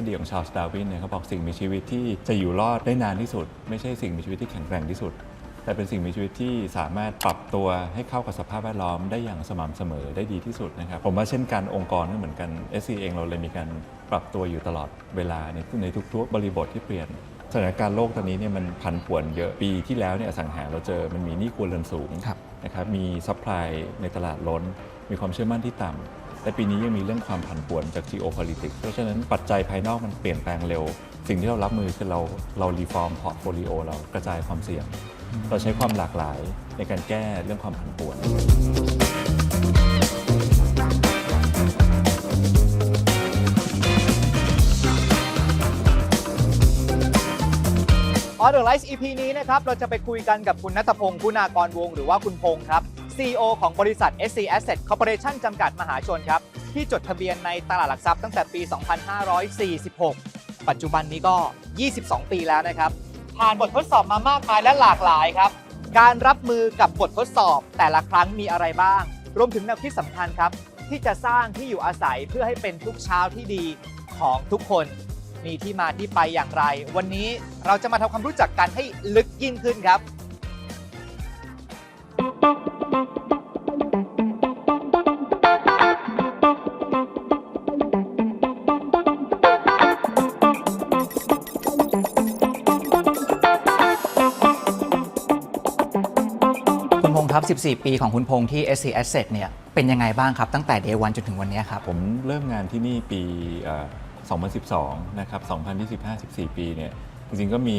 ษฎีของชาร์ลส์ดาร์วินเนี่ยเขาบอกสิ่งมีชีวิตที่จะอยู่รอดได้นานที่สุด ไม่ใช่สิ่งมีชีวิตที่แข็งแกร่งที่สุด แต่เป็นสิ่งมีชีวิตที่สามารถปรับตัวให้เข้ากับสภาพแวดล้อมได้อย่างสม่ำเสมอได้ดีที่สุดนะครับผมว่าเช่นกันองค์กรก็เหมือนกัน SC เองเราเลยมีการปรับตัวอยู่ตลอดเวลาในในทุกๆบริบทที่เปลี่ยนสถานการณ์โลกตอนนี้เนี่ยมันผันผวนเยอะปีที่แล้วเนี่ยสังหาเราเจอมันมีหนี้ครัวเรือนสูงนะครับมีซัพพลายในตลาดล้น มีความเชื่อมั่นที่ต่ำ แต่ปีนี้ยังมีเรื่องความผันผวนจาก geopolitics เพราะฉะนั้นปัจจัยภายนอกมันเปลี่ยนแปลงเร็ว สิ่งที่เรารับมือคือเราเรารีฟอร์มพอร์ตโฟลิโอเรากระจายความเสี่ยง เราใช้ความหลากหลายในการแก้เรื่องความผันผวนออเดอร์ไลฟ์ EP นี้นะครับ เราจะไปคุยกันกับคุณนัทพงศ์คุณากรวง หรือว่าคุณพงศ์ครับ CEO ของบริษัท SC Asset Corporation จำกัดมหาชนครับ ที่จดทะเบียนในตลาดหลักทรัพย์ตั้งแต่ปี 2546 ปัจจุบันนี้ก็ 22 ปีแล้วนะครับ ผ่านบททดสอบมามากมายและหลากหลายครับ การรับมือกับบททดสอบแต่ละครั้งมีอะไรบ้าง รวมถึงแนวคิดสำคัญครับ ที่จะสร้างที่อยู่อาศัยเพื่อให้เป็นทุกเช้าที่ดีของทุกคนมีที่มาที่ไปอย่างไร วันนี้เราจะมาทำความรู้จักกันให้ลึกยิ่งขึ้นครับ คุณพงษ์ครับ 14 ปีของคุณพงษ์ที่ SC Asset เนี่ยเป็นยังไงบ้างครับ ตั้งแต่ day one จนถึงวันเนี้ยครับ ผมเริ่มงานที่นี่ปีเอ่อ2012 นะครับ 2025 14 ปีเนี่ย จริงๆ ก็มี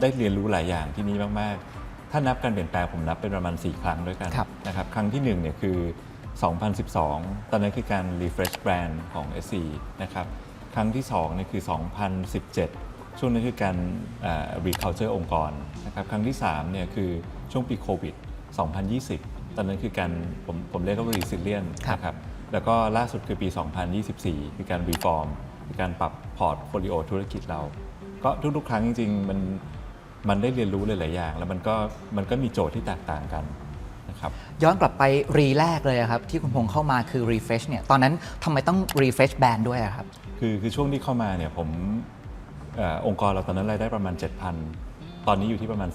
ได้เรียนรู้หลายอย่างที่นี่มากๆ ถ้านับการเปลี่ยนแปลงผมนับเป็นประมาณ 4 ครั้งด้วยกันครับนะครับครั้งที่1เนี่ยคือ 2012 ตอนนั้นคือการ refresh brand ของ SC นะครับครั้งที่2เนี่ยคือ 2017 ช่วงนั้นคือการเอ่อ reculture องค์กรนะครับครั้งที่3เนี่ยคือช่วงปีโควิด 2020 ตอนนั้นคือการผมผมเรียกว่า resilient ครับนะครับแล้วก็ล่าสุดคือปี 2024 คือการ reform คือการปรับพอร์ตโฟลิโอธุรกิจเรา ก็ทุกๆ ครั้งจริง ๆ มัน มันได้เรียนรู้หลาย ๆ อย่าง แล้วมันก็มันก็มีโจทย์ที่แตกต่างกันนะครับย้อนกลับไปรีแรกเลยอะครับที่คุณพงษ์เข้ามาคือ refresh เนี่ยตอนนั้นทำไมต้อง refresh brand ด้วยอะครับ คือคือช่วงที่เข้ามาเนี่ยผมเออองค์กรเราตอนนั้นรายได้ประมาณ 7,000 ตอนนี้อยู่ที่ประมาณ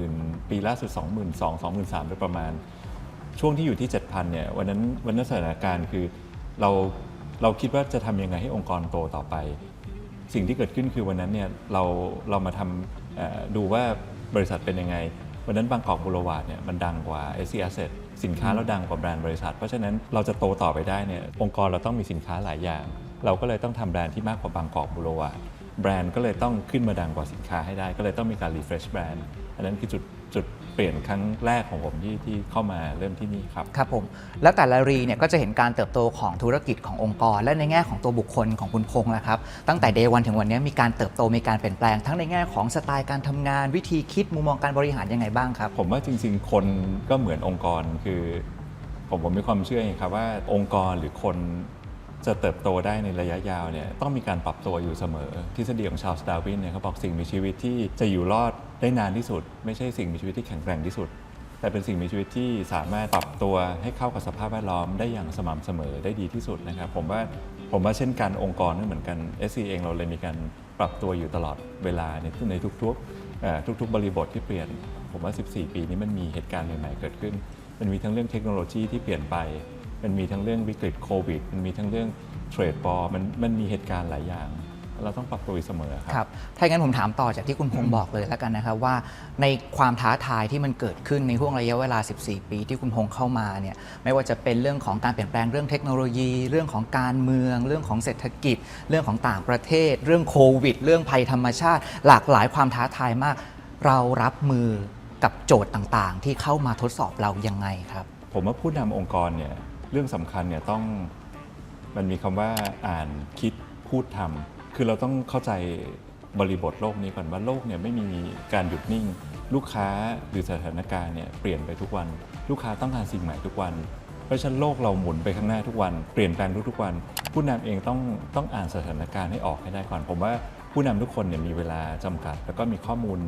20,000 ปีล่าสุด 22,000 23,000โดยประมาณ ช่วงที่อยู่ที่ 7,000 เนี่ยวันนั้นวันนั้นสถานการณ์คือเราเราคิดว่าจะทำยังไงให้องค์กรโตต่อไป สิ่งที่เกิดขึ้นคือวันนั้นเนี่ยเราเรามาทำเอ่อ ดูว่าบริษัทเป็นยังไง วันนั้นบางกอกบุรวาดเนี่ยมันดังกว่า s อ Asset สินค้าเราดังกว่าแบรนด์บริษัท เพราะฉะนั้นเราจะโตต่อไปได้เนี่ยองค์กรเราต้องมีสินค้าหลายอย่าง เราก็เลยต้องทำแบรนด์ที่มากกว่าบางกอกบุรวาดแบรนด์ก็เลยต้องขึ้นมาดังกว่าสินค้าให้ได้ ก็เลยต้องมีการรีเฟรชแบรนด์อันนั้นคือจุดจุด เปลี่ยนครั้งแรกของผมที่ที่เข้ามาเริ่มที่นี่ครับ ครับผม แล้วแต่ละรีเนี่ยก็จะเห็นการเติบโตของธุรกิจขององค์กร และในแง่ของตัวบุคคลของคุณพงษ์นะครับ ตั้งแต่ day one ถึงวันนี้มีการเติบโตมีการเปลี่ยนแปลง ทั้งในแง่ของสไตล์การทำงาน วิธีคิดมุมมองการบริหารยังไงบ้างครับ ผมว่าจริง ๆ คนก็เหมือนองค์กรคือ ผมผมมีความเชื่ออย่างครับว่าองค์กรหรือคนจะเติบโตได้ในระยะยาวเนี่ยต้องมีการปรับตัวอยู่เสมอทฤษฎีของชาร์ลส์ดาร์วินเนี่ยเขาบอกสิ่งมีชีวิตที่จะอยู่รอด ได้นานที่สุด ไม่ใช่สิ่งมีชีวิตที่แข็งแกร่งที่สุด แต่เป็นสิ่งมีชีวิตที่สามารถปรับตัวให้เข้ากับสภาพแวดล้อมได้อย่างสม่ำเสมอได้ดีที่สุดนะครับ ผมว่าผมว่าเช่นกันองค์กรก็เหมือนกัน SC เองเราเลยมีการปรับตัวอยู่ตลอดเวลาในในทุกๆทุก ๆ บริบทที่เปลี่ยน ผมว่า 14 ปีนี้มันมีเหตุการณ์ใหม่ๆเกิดขึ้น มันมีทั้งเรื่องเทคโนโลยีที่เปลี่ยนไป มันมีทั้งเรื่องวิกฤตโควิด มันมีทั้งเรื่องเทรดบอลมันมันมีเหตุการณ์หลายอย่าง เราต้องปรับตัวอยู่เสมอครับครับ ถ้าอย่างนั้นผมถามต่อจากที่คุณพงษ์บอกเลยแล้วกันนะครับว่าในความท้าทายที่มันเกิดขึ้นในห่วงระยะเวลา 14 ปีที่คุณพงษ์เข้ามาเนี่ยไม่ว่าจะเป็นเรื่องของการเปลี่ยนแปลงเรื่องเทคโนโลยี เรื่องของการเมือง เรื่องของเศรษฐกิจ เรื่องของต่างประเทศ เรื่องโควิด เรื่องภัยธรรมชาติ หลากหลายความท้าทายมาก เรารับมือกับโจทย์ต่างๆ ที่เข้ามาทดสอบเรายังไงครับ ผมว่าผู้นำองค์กรเนี่ยเรื่องสำคัญเนี่ยต้องมันมีคำว่าอ่านคิดพูดทำ คือเราต้องเข้าใจบริบทโลกนี้ก่อนว่าโลกเนี่ยไม่มีการหยุดนิ่ง ลูกค้าหรือสถานการณ์เนี่ยเปลี่ยนไปทุกวัน ลูกค้าต้องการสิ่งใหม่ทุกวัน เพราะฉะนั้นโลกเราหมุนไปข้างหน้าทุกวันเปลี่ยนแปลงทุกๆวัน ผู้นำเองต้องต้องอ่านสถานการณ์ให้ออกให้ได้ก่อน ผมว่าผู้นำทุกคนเนี่ยมีเวลาจำกัด แล้วก็มีข้อมูล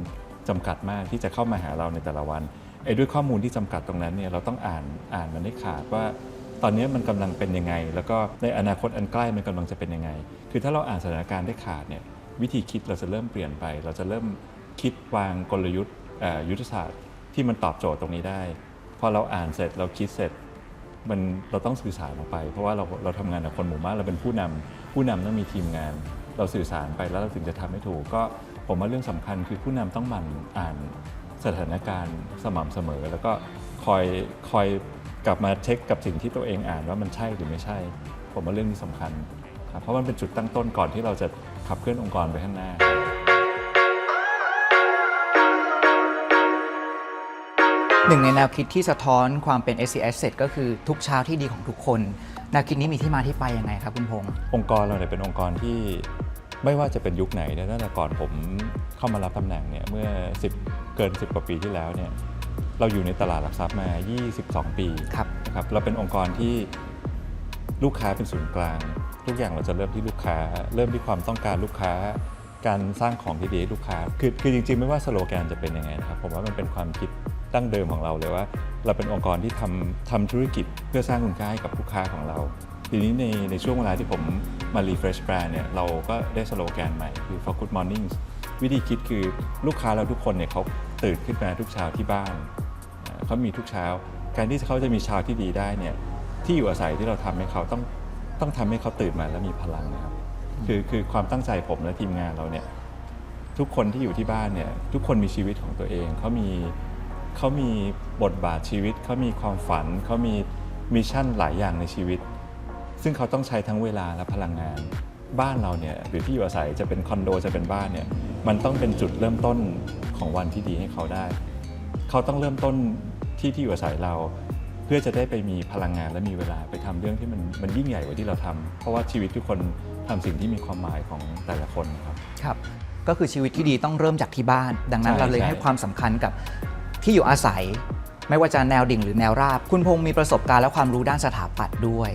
จำกัดมากที่จะเข้ามาหาเราในแต่ละวันไอ้ด้วยข้อมูลที่จำกัดตรงนั้นเนี่ยเราต้องอ่านอ่านมันให้ขาดว่า ตอนนี้มันกำลังเป็นยังไง แล้วก็ในอนาคตอันใกล้มันกำลังจะเป็นยังไง คือถ้าเราอ่านสถานการณ์ได้ขาดเนี่ยวิธีคิดเราจะเริ่มเปลี่ยนไป เราจะเริ่มคิดวางกลยุทธ์ยุทธศาสตร์ที่มันตอบโจทย์ตรงนี้ได้ พอเราอ่านเสร็จเราคิดเสร็จมันเราต้องสื่อสารออกไป เพราะว่าเราเราทำงานกับคนหมู่มากเราเป็นผู้นำผู้นำต้องมีทีมงาน เราสื่อสารไปแล้วเราถึงจะทำให้ถูก ก็ผมว่าเรื่องสำคัญคือผู้นำต้องหมั่นอ่านสถานการณ์สม่ำเสมอ แล้วก็ คอยคอยกลับมาเช็คกับสิ่งที่ตัวเองอ่านว่ามันใช่หรือไม่ใช่ ผมว่าเรื่องนี้สำคัญครับเพราะมันเป็นจุดตั้งต้นก่อนที่เราจะขับเคลื่อนองค์กรไปข้างหน้าหนึ่งในแนวคิดที่สะท้อนความเป็น SC Asset ก็คือทุกเช้าที่ดีของทุกคนแนวคิดนี้มีที่มาที่ไปยังไงครับคุณพงษ์องค์กรเราเนี่ยเป็นองค์กรที่ไม่ว่าจะเป็นยุคไหนเนี่ยตั้งแต่ก่อนผมเข้ามารับตำแหน่งเนี่ยเมื่อ 10 เกิน 10 กว่าปีที่แล้วเนี่ย เราอยู่ในตลาดหลักทรัพย์มา 22 ปีครับนะครับเราเป็นองค์กรที่ลูกค้าเป็นศูนย์กลาง ทุกอย่างเราจะเริ่มที่ลูกค้า เริ่มที่ความต้องการลูกค้า การสร้างของที่ดีให้ลูกค้า คือคือจริงๆ ไม่ว่าสโลแกนจะเป็นยังไงนะครับผมว่ามันเป็นความคิดตั้งเดิมของเราเลยว่า เราเป็นองค์กรที่ทำทำธุรกิจเพื่อสร้างคุณค่าให้กับลูกค้าของเรา ทีนี้ในในช่วงเวลาที่ผมมา refresh brand เนี่ยเราก็ได้สโลแกนใหม่คือ for good mornings วิธีคิดคือลูกค้าเราทุกคนเนี่ยเขา ตื่นขึ้นมาทุกเช้าที่บ้านเขามีทุกเช้า การที่เขาจะมีเช้าที่ดีได้เนี่ยที่อยู่อาศัยที่เราทำให้เขาต้องต้องทำให้เขาตื่นมาแล้วมีพลังนะครับ คือคือความตั้งใจผมและทีมงานเราเนี่ยทุกคนที่อยู่ที่บ้านเนี่ยทุกคนมีชีวิตของตัวเองเขามีเขามีบทบาทชีวิตเขามีความฝันเขามีมิชชั่นหลายอย่างในชีวิต ซึ่งเขาต้องใช้ทั้งเวลาและพลังงาน บ้านเราเนี่ยหรือที่อยู่อาศัยจะเป็นคอนโดจะเป็นบ้านเนี่ย มันต้องเป็นจุดเริ่มต้นของวันที่ดีให้เขาได้ เขาต้องเริ่มต้นที่ที่อยู่อาศัยเรา เพื่อจะได้ไปมีพลังงานและมีเวลาไปทำเรื่องที่มันมันยิ่งใหญ่กว่าที่เราทำเพราะว่าชีวิตทุกคนทำสิ่งที่มีความหมายของแต่ละคนครับครับ ก็คือชีวิตที่ดีต้องเริ่มจากที่บ้าน ดังนั้นใช่เราเลยใช่ให้ความสำคัญกับที่อยู่อาศัย ไม่ว่าจะแนวดิ่งหรือแนวราบ คุณพงษ์มีประสบการณ์และความรู้ด้านสถาปัตย์ด้วย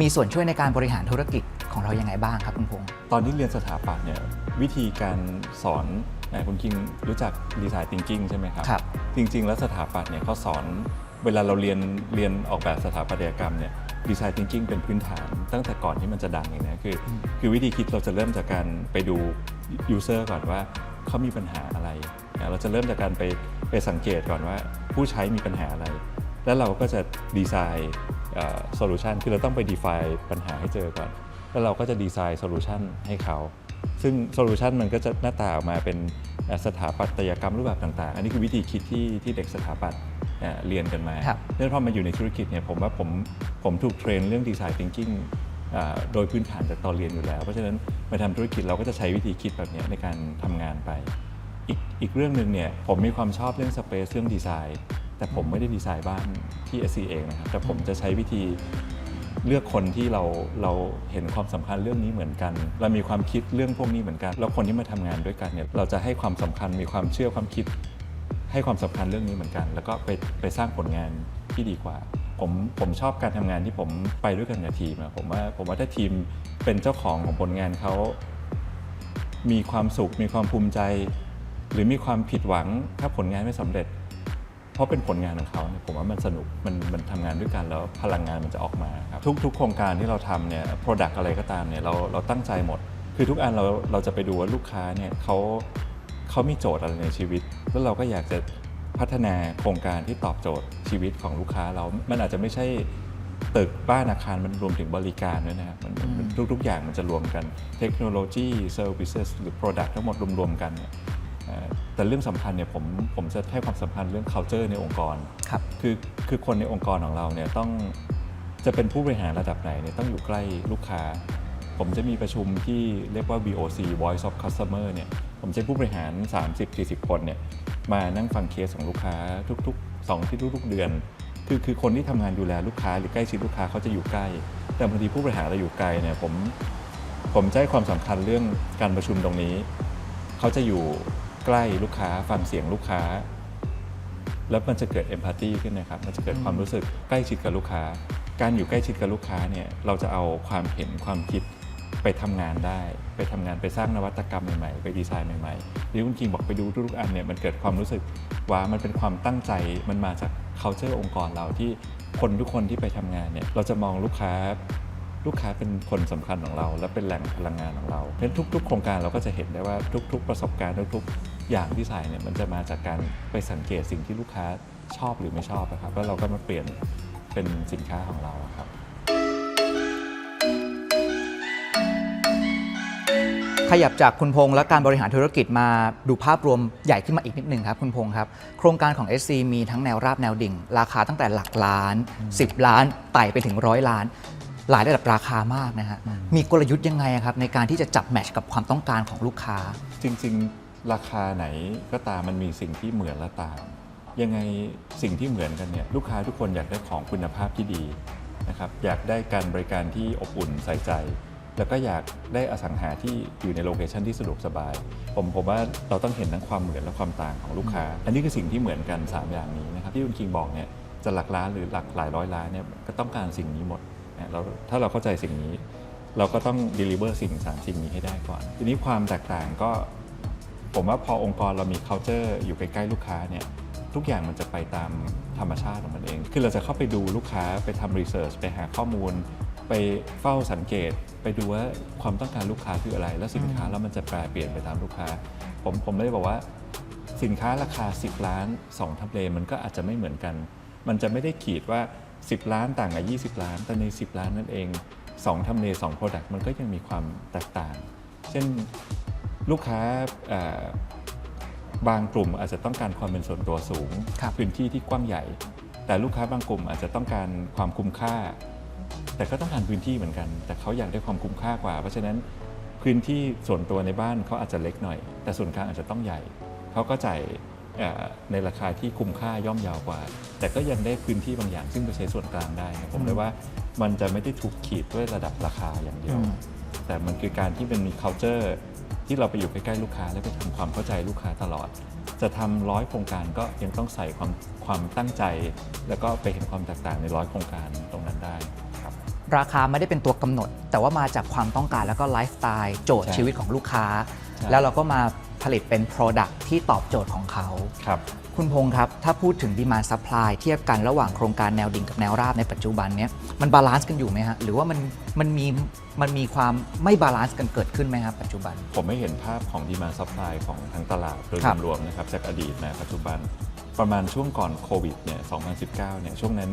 มีส่วนช่วยในการบริหารธุรกิจ ของเรายังไงบ้างครับคุณพงษ์ตอนที่เรียนสถาปัตย์เนี่ยวิธีการสอนนะคุณคิงรู้จักดีไซน์ thinking ใช่ไหมครับครับ จริง ๆ แล้วสถาปัตย์เนี่ยเขาสอนเวลาเราเรียนเรียนออกแบบสถาปัตยกรรมเนี่ยดีไซน์ thinking เป็นพื้นฐานตั้งแต่ก่อนที่มันจะดังเลยนะคืออคือวิธีคิดเราจะเริ่มจากการไปดู user ก่อนว่าเขามีปัญหาอะไรนะเราจะเริ่มจากการไปไปสังเกตก่อนว่าผู้ใช้มีปัญหาอะไร แล้วเราก็จะดีไซน์โซลูชันคือเราต้องไป define ปัญหาให้เจอก่อน แล้วเราก็จะดีไซน์โซลูชันให้เขา ซึ่งโซลูชันมันก็จะหน้าตาออกมาเป็นเอ่อสถาปัตยกรรมรูปแบบต่างๆ อันนี้คือวิธีคิดที่ที่เด็กสถาปัตย์เอ่อเรียนกันมาครับแล้วพอมาอยู่ในธุรกิจเนี่ยผมว่าผมผมถูกเทรนเรื่องดีไซน์ทิงกิ้งโดยพื้นฐานจากตอนเรียนอยู่แล้ว เพราะฉะนั้นมาทำธุรกิจเราก็จะใช้วิธีคิดแบบเนี้ยในการทำงานไป อีกอีกเรื่องหนึ่งเนี่ยผมมีความชอบเรื่องสเปซเรื่องดีไซน์ แต่ผมไม่ได้ดีไซน์บ้านที่ SC เองนะครับแต่ผมจะใช้วิธี เลือกคนที่เราเราเห็นความสำคัญเรื่องนี้เหมือนกัน เรามีความคิดเรื่องพวกนี้เหมือนกัน แล้วคนที่มาทำงานด้วยกันเนี่ยเราจะให้ความสำคัญมีความเชื่อความคิด ให้ความสำคัญเรื่องนี้เหมือนกัน แล้วก็ไปไปสร้างผลงานที่ดีกว่า ผมผมชอบการทำงานที่ผมไปด้วยกันกับทีมอะผมว่าผมว่าถ้าทีมเป็นเจ้าของของผลงานเขามีความสุข มีความภูมิใจ หรือมีความผิดหวังถ้าผลงานไม่สำเร็จ เพราะเป็นผลงานของเขาเนี่ยผมว่ามันสนุกมันมันทำงานด้วยกันแล้วพลังงานมันจะออกมาครับทุกทุกโครงการที่เราทำเนี่ย Product อะไรก็ตามเนี่ยเราเราตั้งใจหมด คือทุกอันเราเราจะไปดูว่าลูกค้าเนี่ยเขาเขามีโจทย์อะไรในชีวิต แล้วเราก็อยากจะพัฒนาโครงการที่ตอบโจทย์ชีวิตของลูกค้าเรา มันอาจจะไม่ใช่ตึกบ้านอาคารมันรวมถึงบริการด้วยนะครับมันมันทุกๆ อย่างมันจะรวมกันเทคโนโลยีเซอร์วิสหรือ Product ทั้งหมดรวมๆกันเนี่ย แต่เรื่องสำคัญเนี่ยผมผมจะให้ความสำคัญเรื่อง culture ในองค์กรครับคือคือคนในองค์กรของเราเนี่ยต้องจะเป็นผู้บริหารระดับไหนเนี่ยต้องอยู่ใกล้ลูกค้า ผมจะมีประชุมที่เรียกว่า VOC Voice of Customer เนี่ยผมจะให้ผู้บริหาร 30-40 คนเนี่ยมานั่งฟังเคสของลูกค้าทุกๆ2ที่ทุกๆเดือน คือคือคนที่ทำงานดูแลลูกค้าหรือใกล้ชิดลูกค้าเขาจะอยู่ใกล้ แต่บางทีผู้บริหารเราอยู่ไกลเนี่ยผมผมจะให้ความสำคัญเรื่องการประชุมตรงนี้ เขาจะอยู่ ใกล้ลูกค้าฟังเสียงลูกค้า แล้วมันจะเกิดเอมพัตตีขึ้นนะครับมันจะเกิดความรู้สึกใกล้ชิดกับลูกค้า การอยู่ใกล้ชิดกับลูกค้าเนี่ยเราจะเอาความเห็นความคิดไปทำงานได้ ไปทำงานไปสร้างนวัตกรรมใหม่ๆ ไปดีไซน์ใหม่ๆหรือคุณคิงบอกไปดูทุกๆอันเนี่ยมันเกิดความรู้สึกว่ามันเป็นความตั้งใจมันมาจาก culture องค์กรเราที่คนทุกคนที่ไปทำงานเนี่ยเราจะมองลูกค้าลูกค้าเป็นคนสำคัญของเรา และเป็นแหล่งพลังงานของเราเพราะฉะนั้นทุก ๆ โครงการเราก็จะเห็นได้ว่าทุก ๆ ประสบการณ์ทุก ๆ อย่างที่ใส่เนี่ยมันจะมาจากการไปสังเกตสิ่งที่ลูกค้าชอบหรือไม่ชอบนะครับแล้วเราก็มาเปลี่ยนเป็นสินค้าของเราครับ ขยับจากคุณพงษ์และการบริหารธุรกิจมาดูภาพรวมใหญ่ขึ้นมาอีกนิดหนึ่งครับคุณพงษ์ครับ โครงการของ SC มีทั้งแนวราบแนวดิ่ง ราคาตั้งแต่หลักล้าน 10 ล้านไต่ไปถึงร้อยล้าน หลายระดับราคามากนะฮะมีกลยุทธ์ยังไงครับในการที่จะจับแมทช์กับความต้องการของลูกค้า จริงๆ ราคาไหนก็ตามมันมีสิ่งที่เหมือนและต่างยังไงสิ่งที่เหมือนกันเนี่ยลูกค้าทุกคนอยากได้ของคุณภาพที่ดีนะครับอยากได้การบริการที่อบอุ่นใส่ใจ แล้วก็อยากได้อสังหาที่อยู่ในโลเคชันที่สะดวกสบาย ผมผมว่าเราต้องเห็นทั้งความเหมือนและความต่างของลูกค้า อันนี้คือสิ่งที่เหมือนกัน 3 อย่างนี้นะครับที่คุณคิงบอกเนี่ยจะหลักล้านหรือหลักหลายร้อยล้านเนี่ยก็ต้องการสิ่งนี้หมดนะเราถ้าเราเข้าใจสิ่งนี้ เราก็ต้อง deliver สิ่งสามสิ่งนี้ให้ได้ก่อน ทีนี้ความแตกต่างก็ ผมว่าพอองค์กรเรามี culture อยู่ใกล้ๆลูกค้าเนี่ยทุกอย่างมันจะไปตามธรรมชาติของมันเอง คือเราจะเข้าไปดูลูกค้าไปทำ research ไปหาข้อมูล ไปเฝ้าสังเกต ไปดูว่าความต้องการลูกค้าคืออะไร แล้วสินค้าแล้วมันจะแปรเปลี่ยนไปตามลูกค้า ผมผมเลยบอกว่าสินค้าราคา 10 ล้าน 2ทำเลมันก็อาจจะไม่เหมือนกัน มันจะไม่ได้ขีดว่า 10 ล้านต่างกับ 20 ล้าน แต่ใน 10 ล้านนั่นเอง 2ทำเล2 Product มันก็ยังมีความแตกต่าง เช่น ลูกค้าเอ่อบางกลุ่มอาจจะต้องการความเป็นส่วนตัวสูงครับพื้นที่ที่กว้างใหญ่ แต่ลูกค้าบางกลุ่มอาจจะต้องการความคุ้มค่า แต่ก็ต้องการพื้นที่เหมือนกัน แต่เขาอยากได้ความคุ้มค่ากว่า เพราะฉะนั้นพื้นที่ส่วนตัวในบ้านเขาอาจจะเล็กหน่อย แต่ส่วนกลางอาจจะต้องใหญ่เขาก็จ่ายเอ่อในราคาที่คุ้มค่าย่อมเยาวกว่า แต่ก็ยังได้พื้นที่บางอย่าง ซึ่งไปใช้ส่วนกลางได้นะผมเลยว่ามันจะไม่ได้ถูกขีดด้วยระดับราคาอย่างเดียวอืมแต่มันคือการที่มันมี culture ที่เราไปอยู่ใกล้ๆลูกค้า และไปทำความเข้าใจลูกค้าตลอด จะทำร้อยโครงการก็ยังต้องใส่ความความตั้งใจ แล้วก็ไปเห็นความแตกต่างในร้อยโครงการตรงนั้นได้ครับ ราคาไม่ได้เป็นตัวกำหนด แต่ว่ามาจากความต้องการแล้วก็ไลฟ์สไตล์โจทย์ใช่ชีวิตของลูกค้าใช่แล้วเราก็มา ผลิตเป็น Product ที่ตอบโจทย์ของเขาครับ คุณพงษ์ครับ ถ้าพูดถึงดีมานซัพพลายเทียบกันระหว่างโครงการแนวดิ่งกับแนวราบในปัจจุบันเนี้ยมันบาลานซ์กันอยู่ไหมฮะ หรือว่ามันมันมีมันมีความไม่บาลานซ์กันเกิดขึ้นไหมครับปัจจุบัน ผมไม่เห็นภาพของดีมาซัพพลายของทั้งตลาดโดยครับ รวมๆนะครับจากอดีตมาปัจจุบัน ประมาณช่วงก่อนโควิดเนี่ย 2019 เนี่ย ช่วงนั้น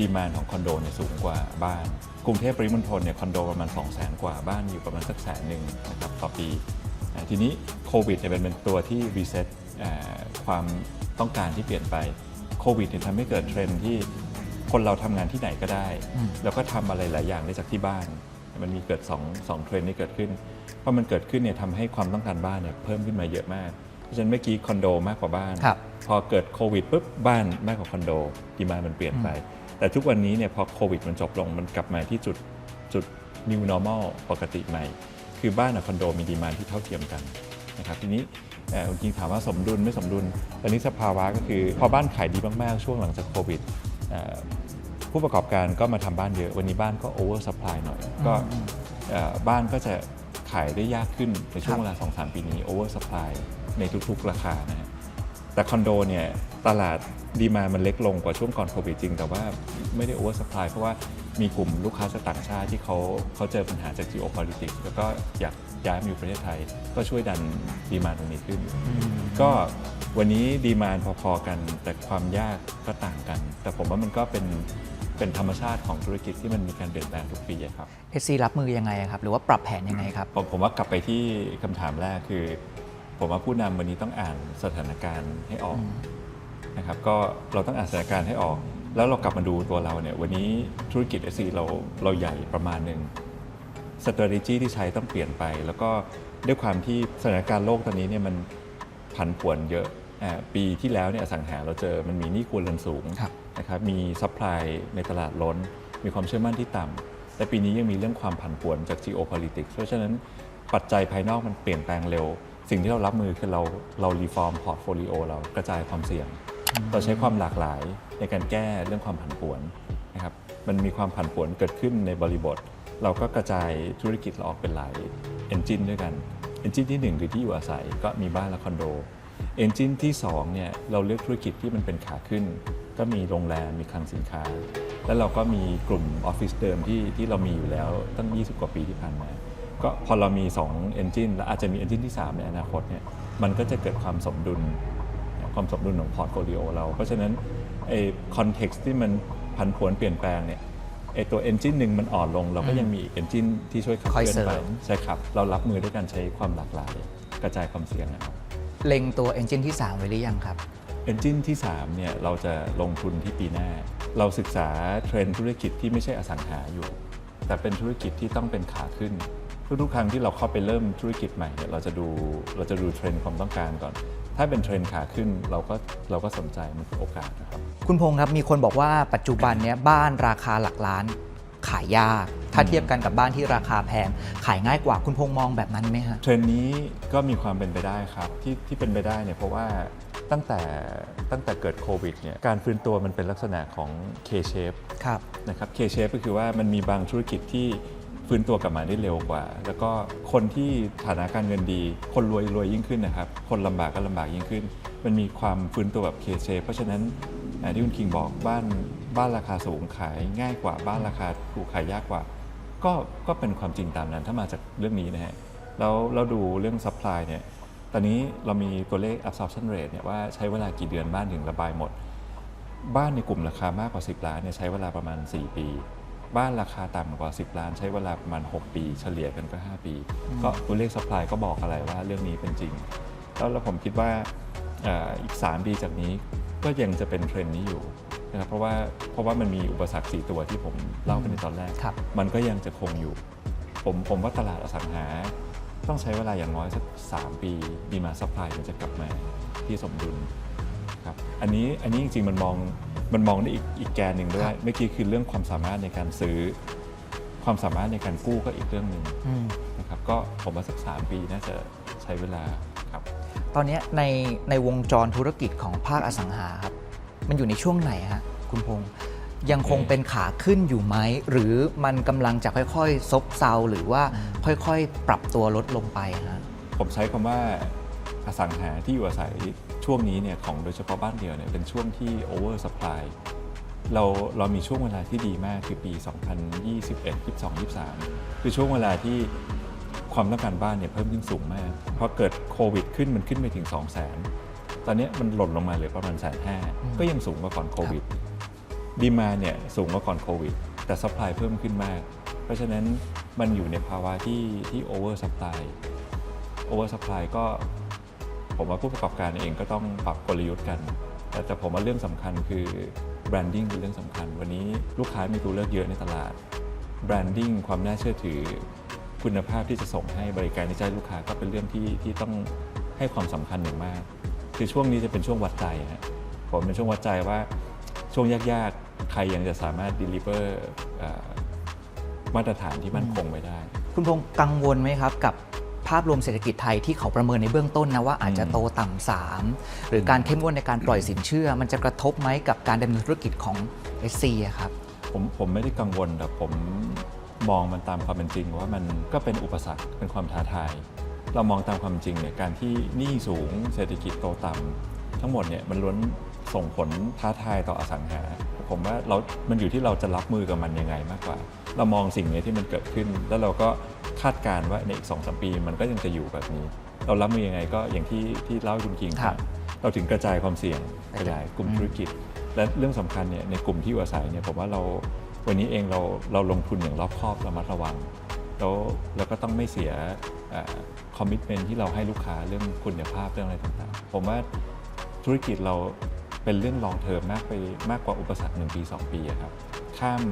ดีมานของคอนโดเนี่ยสูงกว่าบ้าน กรุงเทพปริมณฑลเนี่ยคอนโดประมาณ 2 0 0 0 0 0 กว่าบ้านอยู่ประมาณสักแสนหนึ่งนะครับต่อปีอ่า ทีนี้โควิดเนี่ยเป็นเป็นตัวที่รีเซ็ตความต้องการที่เปลี่ยนไปโควิดเนี่ยทำให้เกิดเทรนด์ที่คนเราทำงานที่ไหนก็ได้อืมแล้วก็ทำอะไรหลายอย่างได้จากที่บ้าน มันมีเกิด2องสองเทรนด์นี้เกิดขึ้นเพราะมันเกิดขึ้นเนี่ยทำให้ความต้องการบ้านเนี่ยเพิ่มขึ้นมาเยอะมากเพราะฉะนั้นเมื่อกี้คอนโดมากกว่าบ้านครับพอเกิดโควิดปุ๊บบ้านมากกว่าคอนโดดีมามันเปลี่ยนไป แต่ทุกวันนี้เนี่ยพอโควิดมันจบลงมันกลับมาที่จุดจุด new normal ปกติใหม่ คือบ้านกับคอนโดมีดีมานที่เท่าเทียมกันนะครับทีนี้เอ่อจริงๆถามว่าสมดุลไม่สมดุลตอนนี้สภาวะก็คือพอบ้านขายดีมากๆ ช่วงหลังจากโควิดเอ่อผู้ประกอบการก็มาทำบ้านเยอะวันนี้บ้านก็โอเวอร์สปายหน่อยก็เอ่อบ้านก็จะขายได้ยากขึ้นในช่วงเวลา2-3ปีนี้โอเวอร์สปายในทุกๆ ราคานะฮะแต่คอนโดเนี่ยตลาดดีมามันเล็กลงกว่าช่วงก่อนโควิดจริง แต่ว่าไม่ได้โอเวอร์สปายเพราะว่า มีกลุ่มลูกค้าจากต่างชาติที่เขาเขาเจอปัญหาจาก geopolitics แล้วก็อยากย้ายมาอยู่ประเทศไทย ก็ช่วยดันดีมาตรงนี้ขึ้น ก็วันนี้ดีมานพอๆกัน แต่ความยากก็ต่างกัน แต่ผมว่ามันก็เป็นเป็นธรรมชาติของธุรกิจที่มันมีการเปลี่ยนแปลงทุกปีอะครับ SC รับมือยังไงครับ หรือว่าปรับแผนยังไงครับ ผมผมว่ากลับไปที่คำถามแรกคือ ผมว่าผู้นำวันนี้ต้องอ่านสถานการณ์ให้ออกนะครับ ก็เราต้องอ่านสถานการณ์ให้ออก แล้วเรากลับมาดูตัวเราเนี่ยวันนี้ธุรกิจ SC เราเราใหญ่ประมาณหนึ่ง strategy ที่ใช้ต้องเปลี่ยนไป แล้วก็ด้วยความที่สถานการณ์โลกตอนนี้เนี่ยมันผันผวนเยอะอ่าปีที่แล้วเนี่ยอสังหาเราเจอมันมีหนี้ครัวเรือนสูงครับนะครับมีซัพพลายในตลาดล้น มีความเชื่อมั่นที่ต่ำแต่ปีนี้ยังมีเรื่องความผันผวนจาก geopolitics เพราะฉะนั้นปัจจัยภายนอกมันเปลี่ยนแปลงเร็ว สิ่งที่เรารับมือคือเราเรารีฟอร์มพอร์ตโฟลิโอเรากระจายความเสี่ยง เราใช้ความหลากหลายในการแก้เรื่องความผันผวนนะครับมันมีความผันผวนเกิดขึ้นในบริบท เราก็กระจายธุรกิจเราออกเป็นหลายเอนจินด้วยกันเอนจินที่หนึ่งคือที่อยู่อาศัยก็มีบ้านและคอนโดเอนจินที่2เนี่ยเราเลือกธุรกิจที่มันเป็นขาขึ้น ก็มีโรงแรมมีคลังสินค้า แล้วเราก็มีกลุ่มออฟฟิศเดิมที่ที่เรามีอยู่แล้วตั้ง 20 กว่าปีที่ผ่านมาก็พอเรามี2 engine แล้วอาจจะมี engine ที่ 3 ในอนาคตเนี่ยมันก็จะเกิดความสมดุล ความสมดุลของพอร์ตโฟลิโอเรา เพราะฉะนั้นไอ้คอนเท็กซ์ที่มันพันผวนเปลี่ยนแปลงเนี่ยไอ้ตัวเอนจินหนึ่งมันอ่อนลง เราก็ยังมีอีกเอนจินที่ช่วยขับคอยเคลื่อนไปเสริมใช่ครับ เรารับมือด้วยการใช้ความหลากหลาย กระจายความเสี่ยงนะครับเล็งตัว Engine ที่ 3 ไว้หรือยังครับเอนจินที่3เนี่ยเราจะลงทุนที่ปีหน้า เราศึกษาเทรนด์ธุรกิจที่ไม่ใช่อสังหาอยู่ แต่เป็นธุรกิจที่ต้องเป็นขาขึ้นทุกๆครั้งที่เราเข้าไปเริ่มธุรกิจใหม่เนี่ยเราจะดูเราจะดูเทรนด์ความต้องการก่อน ถ้าเป็นเทรนด์ขาขึ้นเราก็เราก็สนใจมันคือโอกาสนะครับ คุณพงษ์ครับมีคนบอกว่าปัจจุบันเนี้ยบ้านราคาหลักล้านขายยาก ถ้าเทียบกันกับบ้านที่ราคาแพง ขายง่ายกว่าคุณพงษ์มองแบบนั้นไหมฮะเทรนด์นี้ก็มีความเป็นไปได้ครับที่ที่เป็นไปได้เนี่ยเพราะว่าตั้งแต่ตั้งแต่เกิดโควิดเนี่ยการฟื้นตัวมันเป็นลักษณะของ K-shape ครับนะครับ K-shape ก็คือว่ามันมีบางธุรกิจที่ ฟื้นตัวกลับมาได้เร็วกว่า แล้วก็คนที่ฐานะการเงินดี คนรวยรวยยิ่งขึ้นนะครับ คนลำบากก็ลำบากยิ่งขึ้น มันมีความฟื้นตัวแบบ K-shape เพราะฉะนั้นที่คุณคิงบอกบ้านบ้านราคาสูงขายง่ายกว่าบ้านราคาถูกขายยากกว่า ก็ก็เป็นความจริงตามนั้นถ้ามาจากเรื่องนี้นะฮะแล้วเราดูเรื่อง supply เนี่ยตอนนี้เรามีตัวเลข absorption rate เนี่ยว่าใช้เวลากี่เดือนบ้านถึงระบายหมด บ้านในกลุ่มราคามากกว่า 10 ล้านเนี่ยใช้เวลาประมาณ 4 ปี บ้านราคาต่ำกว่า 10 ล้านใช้เวลาประมาณ 6 ปี เฉลี่ยกันก็ 5 ปี ก็ตัวเลข supply ก็บอกอะไรว่าเรื่องนี้เป็นจริง แล้วแล้วผมคิดว่าเอ่ออีก 3 ปีจากนี้ก็ยังจะเป็นเทรนด์นี้อยู่นะครับเพราะว่าเพราะว่ามันมีอุปสรรค 4 ตัวที่ผมเล่าไปในตอนแรกครับมันก็ยังจะคงอยู่ ผมผมว่าตลาดอสังหา ต้องใช้เวลาอย่างน้อยสักสามปีดีมาซัพพลายมันจะกลับมาที่สมดุลครับอันนี้อันนี้จริงๆมันมอง มันมองได้อีกอีกแกนหนึ่งด้วยเมื่อกี้คือเรื่องความสามารถในการซื้อ ความสามารถในการกู้ก็อีกเรื่องหนึ่งอืมนะครับก็ผมว่าสักสามปีน่าจะใช้เวลาครับ ตอนเนี้ยในในวงจรธุรกิจของภาคอสังหาครับ มันอยู่ในช่วงไหนฮะคุณพงษ์ยังคงเป็นขาขึ้นอยู่ไหม หรือมันกำลังจะค่อยๆ ซบเซาหรือว่าค่อยๆ ปรับตัวลดลงไปฮะผมใช้คำว่าอสังหาที่อยู่อาศัย ช่วงนี้เนี่ยของโดยเฉพาะบ้านเดียวเนี่ยเป็นช่วงที่ over supply เราเรามีช่วงเวลาที่ดีมากคือปี 2021 22 23 คือช่วงเวลาที่ความต้องการบ้านเนี่ยเพิ่มขึ้นสูงมากพอเกิดโควิดขึ้นมันขึ้นไปถึง 2 0 0 0 0 0ตอนเนี้ยมันหล่นลงมาเหลือประมาณแสนห้าก็ยังสูงกว่าก่อนโควิดดีมาเนี่ยสูงกว่าก่อนโควิด แต่ซัพพลายเพิ่มขึ้นมาก เพราะฉะนั้นมันอยู่ในภาวะที่ที่โอเวอร์ซัพพลายโอเวอร์ u p พลายก็ ผมว่าผู้ประกอบการเองก็ต้องปรับกลยุทธ์กันแต่ผมว่าเรื่องสำคัญคือแบรนดิ้งเป็นเรื่องสำคัญ วันนี้ลูกค้ามีตัวเลือกเยอะในตลาดแบรนดิ้งความน่าเชื่อถือ คุณภาพที่จะส่งให้บริการในใจลูกค้าก็เป็นเรื่องที่ที่ต้องให้ความสำคัญอย่างมาก คือช่วงนี้จะเป็นช่วงวัดใจฮะผมเป็นช่วงวัดใจว่าช่วงยากๆ ใครยังจะสามารถ deliver เอ่อมาตรฐานที่มั่นคงไว้ได้ คุณพงษ์กังวลไหมครับกับ ภาพรวมเศรษฐกิจไทยที่เขาประเมินในเบื้องต้นนะว่าอาจจะโตต่ำสามหรือการเข้มงวดในการปล่อยสินเชื่อ มันจะกระทบไหมกับการดำเนินธุรกิจของ SC อะครับผมผมไม่ได้กังวลแต่ผมมองมันตามความเป็นจริงว่ามันก็เป็นอุปสรรคเป็นความท้าทาย เรามองตามความจริงเนี่ยการที่หนี้สูงเศรษฐกิจโตต่ำทั้งหมดเนี่ยมันล้วนส่งผลท้าทายต่ออสังหา ผมว่าเรา มันอยู่ที่เราจะรับมือกับมันยังไงมากกว่า เรามองสิ่งนี้ที่มันเกิดขึ้น แล้วเราก็ คาดการณ์ว่าในอีกสองสมปีมันก็ยังจะอยู่แบบนี้ เรารับมือยังไงก็อย่างที่ที่เล่าให้คุณกิงครับฟังเราถึงกระจายความเสี่ยงขยายกลุ่มธุรกิจ และเรื่องสำคัญเนี่ยในกลุ่มที่อยู่อาศัยเนี่ยผมว่าเราวันนี้เองเราเราลงทุนอย่างรอบคอบระมัดระวังแล้วแล้วก็ต้องไม่เสียคอมมิชเมนที่เราให้ลูกค้าเรื่องคุณภาพเรื่องอะไรต่างๆ ผมว่าธุรกิจเราเป็นเรื่องลองเทอมมากไปมากกว่าอุปสรรคหนึ่งปี 2 ปีอะครับข้าม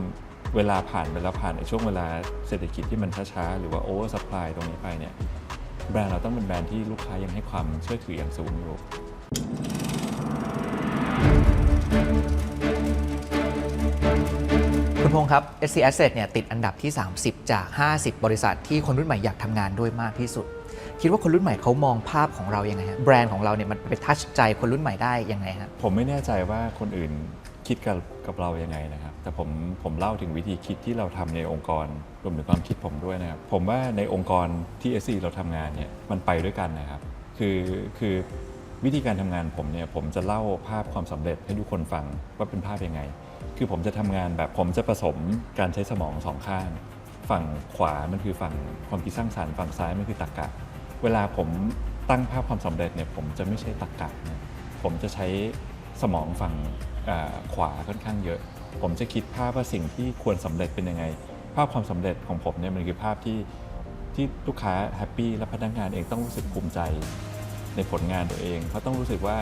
เวลาผ่านไปแล้วผ่านในช่วงเวลาเศรษฐกิจที่มันช้าๆ หรือว่าโอเวอร์สปายตรงนี้ไปเนี่ยแบรนด์เราต้องเป็นแบรนด์ที่ลูกค้ายังให้ความเชื่อถืออย่างสูงอยู่คุณพงษ์ครับ SC Asset เนี่ยติดอันดับที่ 30 จาก 50 บริษัทที่คนรุ่นใหม่อยากทำงานด้วยมากที่สุด คิดว่าคนรุ่นใหม่เขามองภาพของเรายังไงฮะแบรนด์ของเราเนี่ยมันไปทัชใจคนรุ่นใหม่ได้ยังไงฮะผมไม่แน่ใจว่าคนอื่น คิดกับกับเรายังไงนะครับ แต่ผมผมเล่าถึงวิธีคิดที่เราทำในองค์กรรวมถึงความคิดผมด้วยนะครับ ผมว่าในองค์กรที่ SC เราทำงานเนี่ยมันไปด้วยกันนะครับ คือคือวิธีการทำงานผมเนี่ยผมจะเล่าภาพความสำเร็จให้ทุกคนฟังว่าเป็นภาพยังไง คือผมจะทำงานแบบผมจะผสมการใช้สมองสองข้าง ฝั่งขวามันคือฝั่งความคิดสร้างสรรค์ฝั่งซ้ายมันคือตรรกะ เวลาผมตั้งภาพความสำเร็จเนี่ยผมจะไม่ใช่ตรรกะนะผมจะใช้สมองฝั่ง ขวาค่อนข้างเยอะ ผมจะคิดภาพว่าสิ่งที่ควรสำเร็จเป็นยังไง ภาพความสำเร็จของผมเนี่ยมันคือภาพที่ที่ลูกค้าแฮปปี้และพนักงานเองต้องรู้สึกภูมิใจในผลงานตัวเองเขาต้องรู้สึกว่า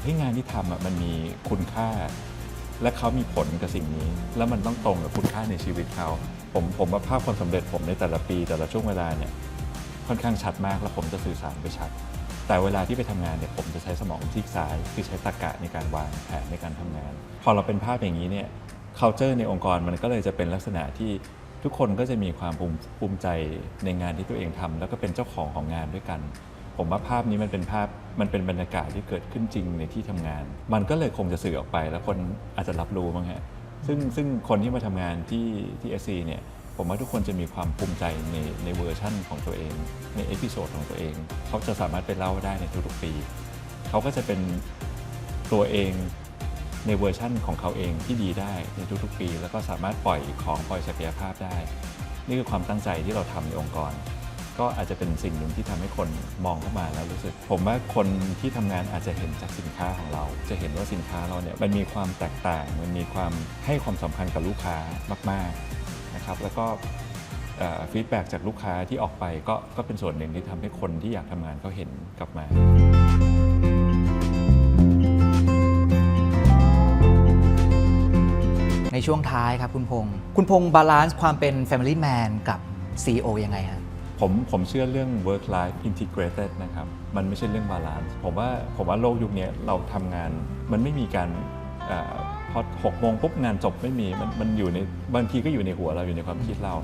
เฮ้ยงานที่ทำอะมันมีคุณค่า และเขามีผลกับสิ่งนี้ แล้วมันต้องตรงกับคุณค่าในชีวิตเขา ผมผมว่าภาพความสำเร็จผมในแต่ละปี แต่ละช่วงเวลาเนี่ยค่อนข้างชัดมาก แล้วผมจะสื่อสารไปชัด แต่เวลาที่ไปทำงานเนี่ยผมจะใช้สมองซีกซ้าย คือใช้ตรรกะในการวางแผนในการทำงาน พอเราเป็นภาพอย่างนี้เนี่ย culture ในองค์กรมันก็เลยจะเป็นลักษณะที่ทุกคนก็จะมีความภูมิใจในงานที่ตัวเองทำแล้วก็เป็นเจ้าของของงานด้วยกัน ผมว่าภาพนี้มันเป็นภาพมันเป็นบรรยากาศที่เกิดขึ้นจริงในที่ทำงาน มันก็เลยคงจะสื่อออกไป แล้วคนอาจจะรับรู้มั้งฮะซึ่งซึ่งคนที่มาทำงานที่ที่ SC เนี่ย ผมว่าทุกคนจะมีความภูมิใจในในเวอร์ชั่นของตัวเอง ในเอพิโซดของตัวเอง เขาจะสามารถไปเล่าได้ในทุกๆปี เขาก็จะเป็นตัวเองในเวอร์ชั่นของเขาเองที่ดีได้ในทุกๆปี แล้วก็สามารถปล่อยของปล่อยศักยภาพได้ นี่คือความตั้งใจที่เราทำในองค์กร ก็อาจจะเป็นสิ่งหนึ่งที่ทำให้คนมองเข้ามาแล้วรู้สึก ผมว่าคนที่ทำงานอาจจะเห็นจากสินค้าของเรา จะเห็นว่าสินค้าเราเนี่ยมันมีความแตกต่าง มันมีความให้ความสำคัญกับลูกค้ามาก ๆ นะครับแล้วก็ฟีดแบ็จากลูกค้าที่ออกไปก็ก็เป็นส่วนหนึ่งที่ทำให้คนที่อยากทำงานเขาเห็นกลับมาในช่วงท้ายครับคุณพงศ์คุณพงศ์บาลานซ์ความเป็น Family Man กับ CEO ยังไงฮะผมผมเชื่อเรื่อง work life integrated นะครับ มันไม่ใช่เรื่องบาลานซ์ผมว่าผมว่าโลกยุคนี้เราทำงานมันไม่มีการเออ พอหกโมงปุ๊บงานจบไม่มีมันมันอยู่ในบางทีก็อยู่ในหัวเราอยู่ในความคิดเรา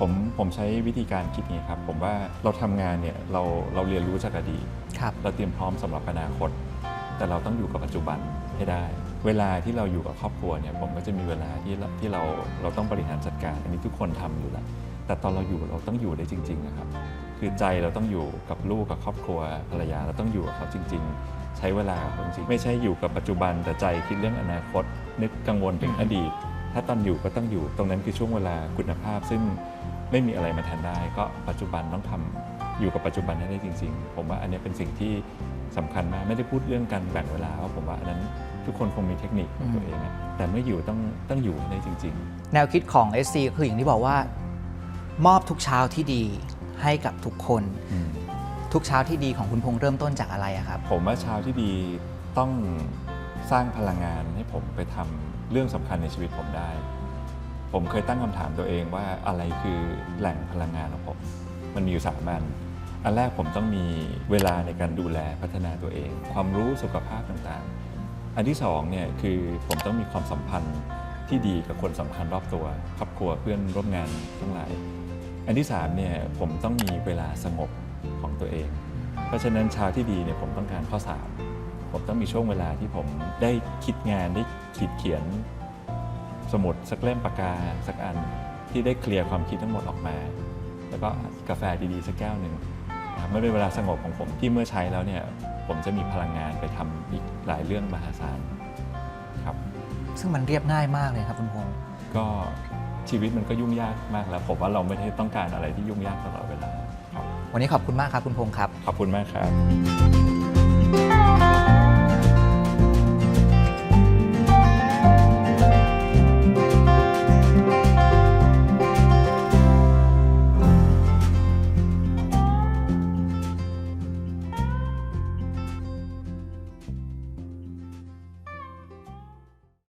ผมผมใช้วิธีการคิดนี้ครับผมว่าเราทำงานเนี่ยเราเราเรียนรู้จากอดีตครับเราเตรียมพร้อมสำหรับอนาคต แต่เราต้องอยู่กับปัจจุบันให้ได้ เวลาที่เราอยู่กับครอบครัวเนี่ยผมก็จะมีเวลาที่เราที่เราเราต้องบริหารจัดการ อันนี้ทุกคนทำอยู่แล้วแต่ตอนเราอยู่เราต้องอยู่ได้จริง ๆ นะครับ คือใจเราต้องอยู่กับลูกกับครอบครัวภรรยาเราต้องอยู่กับเขาจริง ๆ ใช้เวลากับเขาจริงๆไม่ใช่อยู่กับปัจจุบันแต่ใจคิดเรื่องอนาคต นึกกังวลถึงอดีต ถ้าตอนอยู่ก็ต้องอยู่ตรงนั้นคือช่วงเวลาคุณภาพ ซึ่งไม่มีอะไรมาแทนได้ ก็ปัจจุบันต้องทำอยู่กับปัจจุบันให้ได้จริง ๆ ผมว่าอันนี้เป็นสิ่งที่สำคัญมากไม่ได้พูดเรื่องการแบ่งเวลาเพราะผมว่าอันนั้นทุกคนคงมีเทคนิคของตัวเองอะแต่เมื่ออยู่ต้องต้องอยู่ให้ได้จริง ๆ แนวคิดของ SC ก็คืออย่างที่บอกว่า มอบทุกเช้าที่ดีให้กับทุกคนอืม ทุกเช้าที่ดีของคุณพงษ์เริ่มต้นจากอะไรอะครับ ผมว่าเช้าที่ดีต้องสร้างพลังงานให้ผมไปทำเรื่องสำคัญในชีวิตผมได้ ผมเคยตั้งคำถามตัวเองว่าอะไรคือแหล่งพลังงานของผม มันมีอยู่สามอัน อันแรกผมต้องมีเวลาในการดูแลพัฒนาตัวเอง ความรู้สุขภาพต่างๆ อันที่สองเนี่ยคือผมต้องมีความสัมพันธ์ที่ดีกับคนสำคัญรอบตัว ครอบครัวเพื่อนร่วมงานทั้งหลาย อันที่สามเนี่ยผมต้องมีเวลาสงบ ตัวเอง เพราะฉะนั้นเช้าที่ดีเนี่ยผมต้องการข้อสามผมต้องมีช่วงเวลาที่ผมได้คิดงานได้ขีดเขียน สมุดสักเล่มปากกาสักอันที่ได้เคลียร์ความคิดทั้งหมดออกมา แล้วก็กาแฟดีๆสักแก้วหนึ่งนะครับมันเป็นเวลาสงบของผมที่เมื่อใช้แล้วเนี่ยผมจะมีพลังงานไปทำอีกหลายเรื่องมหาศาลครับ ซึ่งมันเรียบง่ายมากเลยครับคุณพงษ์ก็ชีวิตมันก็ยุ่งยากมากแล้ว ผมว่าเราไม่ได้ต้องการอะไรที่ยุ่งยากตลอดเวลาครับ วันนี้ขอบคุณมากครับคุณพงษ์ครับ ขอบคุณมากครับ